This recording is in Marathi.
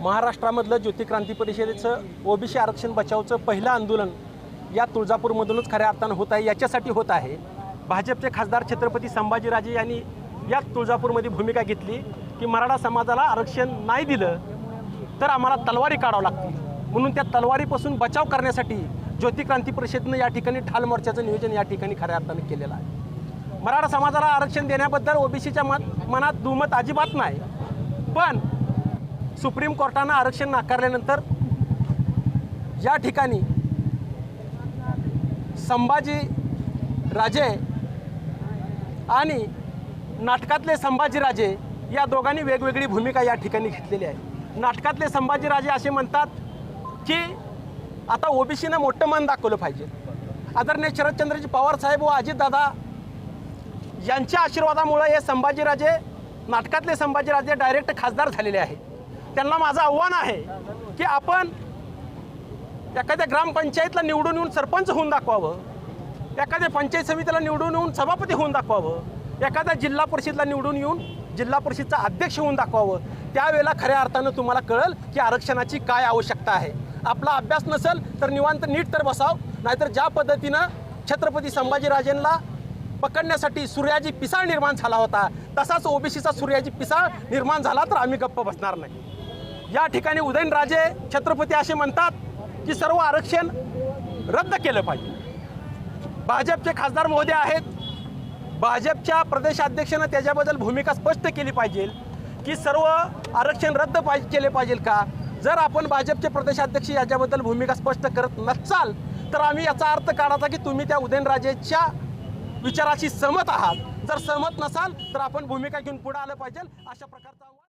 महाराष्ट्रामधलं ज्योतिक्रांती परिषदेचं ओबीसी आरक्षण बचावचं पहिलं आंदोलन या तुळजापूरमधूनच खऱ्या अर्थानं होत आहे याच्यासाठी होत आहे. भाजपचे खासदार छत्रपती संभाजीराजे यांनी या तुळजापूरमध्ये भूमिका घेतली की मराठा समाजाला आरक्षण नाही दिलं तर आम्हाला तलवारी काढावं लागतील. म्हणून त्या तलवारीपासून बचाव करण्यासाठी ज्योती क्रांती परिषदेनं या ठिकाणी ठाल मोर्चाचं नियोजन या ठिकाणी खऱ्या अर्थानं केलेलं आहे. मराठा समाजाला आरक्षण देण्याबद्दल ओबीसीच्या मत मनात दुमत अजिबात नाही. पण सुप्रीम कोर्टानं आरक्षण नाकारल्यानंतर या ठिकाणी संभाजी राजे आणि नाटकातले संभाजीराजे या दोघांनी वेगवेगळी भूमिका या ठिकाणी घेतलेली आहे. नाटकातले संभाजीराजे असे म्हणतात की आता ओबीसीनं मोठं मन दाखवलं पाहिजे. आदरणीय शरदचंद्रजी पवार साहेब व अजितदादा यांच्या आशीर्वादामुळं हे संभाजीराजे नाटकातले संभाजीराजे डायरेक्ट खासदार झालेले आहे त्यांना माझं आव्हान आहे की आपण एखाद्या ग्रामपंचायतला निवडून येऊन सरपंच होऊन दाखवावं. एखाद्या पंचायत समितीला निवडून येऊन सभापती होऊन दाखवावं. एखाद्या जिल्हा परिषदला निवडून येऊन जिल्हा परिषदचा अध्यक्ष होऊन दाखवावं. त्यावेळेला खऱ्या अर्थानं तुम्हाला कळेल की आरक्षणाची काय आवश्यकता आहे. आपला अभ्यास नसेल तर निवांत नीट तर बसाव. नाहीतर ज्या पद्धतीनं छत्रपती संभाजीराजेंना पकडण्यासाठी सूर्याजी पिसाळ निर्माण झाला होता तसाच ओबीसीचा सूर्याजी पिसाळ निर्माण झाला तर आम्ही गप्प बसणार नाही. या ठिकाणी उदयनराजे छत्रपती असे म्हणतात की सर्व आरक्षण रद्द केलं पाहिजे. भाजपचे खासदार महोदय आहेत. भाजपच्या प्रदेशाध्यक्षानं त्याच्याबद्दल भूमिका स्पष्ट केली पाहिजे की सर्व आरक्षण रद्द पाहिजे केले पाहिजे का? जर आपण भाजपचे प्रदेशाध्यक्ष याच्याबद्दल भूमिका स्पष्ट करत नसाल तर आम्ही याचा अर्थ काढायचा की तुम्ही त्या उदयनराजेच्या विचाराशी सहमत आहात. जर सहमत नसाल तर आपण भूमिका घेऊन पुढे आलं पाहिजे. अशा प्रकारचा आव्हान